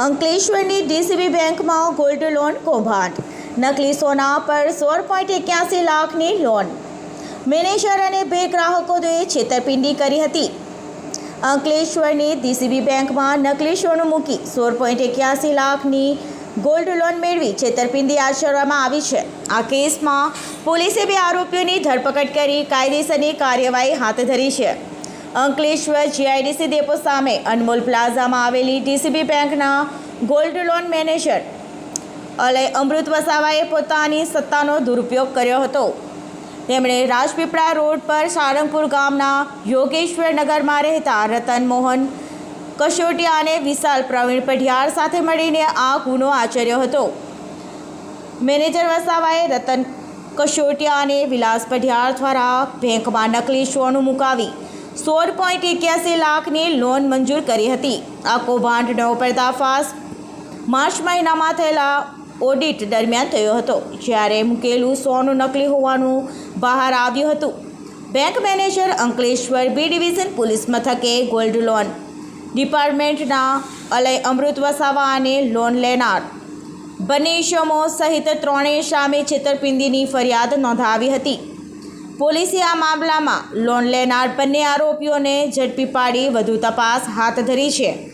અંકલેશ્વરની DCB બેંકમાં gold loan કૌભાંડ. નકલી સોના પર સોળ પોઈન્ટ એક્યાસી લાખની લોન. મેનેજર અને બે ગ્રાહકોએ છેતરપિંડી કરી હતી. અંકલેશ્વરની ડીસીબી બેંકમાં નકલી સોનું મૂકી સોળ પોઈન્ટ એક્યાસી લાખની ગોલ્ડ લોન મેળવી છેતરપિંડી આચરવામાં આવી છે. આ કેસમાં પોલીસે બે આરોપીઓની ધરપકડ કરી કાયદેસરની કાર્યવાહી હાથ ધરી છે. અંકલેશ્વર જીઆઈડીસી ડેપો સામે અનમોલ પ્લાઝામાં આવેલી ડીસીબી બેંકના gold loan manager Alay Amrit વસાવાએ પોતાની સત્તાનો દુરુપયોગ કર્યો હતો. તેમણે રાજપીપળા રોડ પર સારંગપુર ગામના યોગેશ્વર નગરમાં રહેતા રતન મોહન કશોટિયા અને વિશાલ પ્રવીણ પઢિયાર સાથે મળીને આ ગુનો આચર્યો હતો. મેનેજર વસાવાએ રતન કશોટિયા અને વિલાસ પઢિયાર દ્વારા બેંકમાં નકલી સોનું મુકાવી સોળ પોઈન્ટ એક્યાસી લાખની લોન મંજૂર કરી હતી. આ કૌભાંડનો પર્દાફાશ માર્ચ મહિનામાં થયેલા ઓડિટ દરમિયાન થયો હતો, જ્યારે મૂકેલું સોનું નકલી હોવાનું બહાર આવ્યું હતું. Bank manager Ankleshwar B division police મથકે ગોલ્ડ લોન. ડિપાર્ટમેન્ટના અલય અમૃત વસાવા અને લોન લેનાર બંને ઇસમો સહિત ત્રણેય સામે છેતરપિંડીની ફરિયાદ નોંધાવી હતી. પોલીસે આ મામલામાં લોન લેનાર બંને આરોપીઓને ઝડપી પાડી વધુ તપાસ હાથ ધરી છે.